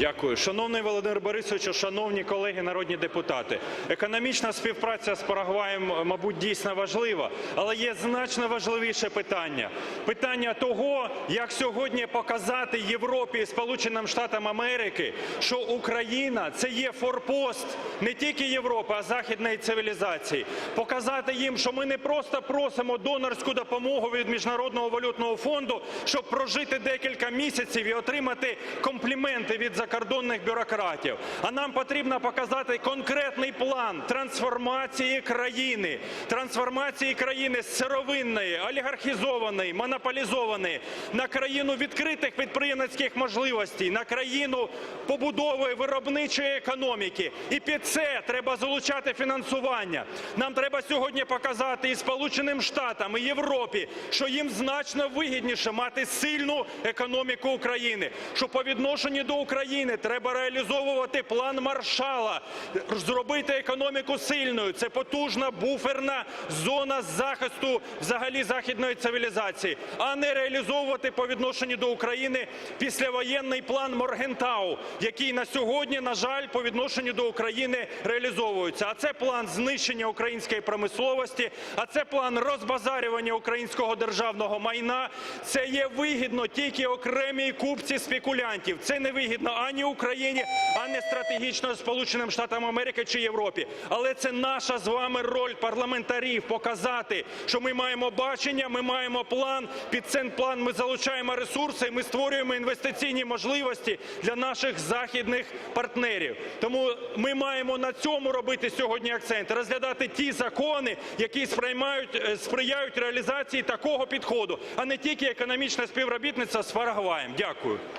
Дякую. Шановний Володимир Борисович, шановні колеги народні депутати. Економічна співпраця з Парагваєм, мабуть, дійсно важлива, але є значно важливіше питання. Питання того, як сьогодні показати Європі і Сполученим Штатам Америки, що Україна – це є форпост не тільки Європи, а західної цивілізації. Показати їм, що ми не просто просимо донорську допомогу від Міжнародного валютного фонду, щоб прожити декілька місяців і отримати компліменти від закордонних бюрократів. А нам потрібно показати конкретний план трансформації країни, трансформації країни з сировинної, олігархізованої, монополізованої на країну відкритих підприємницьких можливостей, на країну побудови виробничої економіки. І під це треба залучати фінансування. Нам треба сьогодні показати і Сполученим Штатам, і Європі, що їм значно вигідніше мати сильну економіку України, що по відношенню до України треба реалізовувати план Маршала, зробити економіку сильною. Це потужна буферна зона захисту взагалі західної цивілізації, а не реалізовувати по відношенню до України післявоєнний план Моргентау, який на сьогодні, на жаль, по відношенню до України реалізовується. А це план знищення української промисловості, а це план розбазарювання українського державного майна. Це є вигідно тільки окремій купці спекулянтів. Це не вигідно ані Україні, ані стратегічно Сполученим Штатам Америки чи Європі. Але це наша з вами роль парламентарів показати, що ми маємо бачення, ми маємо план. Під цей план ми залучаємо ресурси, ми створюємо інвестиційні можливості для наших західних партнерів. Тому ми маємо на цьому робити сьогодні акцент, розглядати ті закони, які сприймають, е, сприяють реалізації такого підходу, а не тільки економічне співробітництво з Парагваєм. Дякую.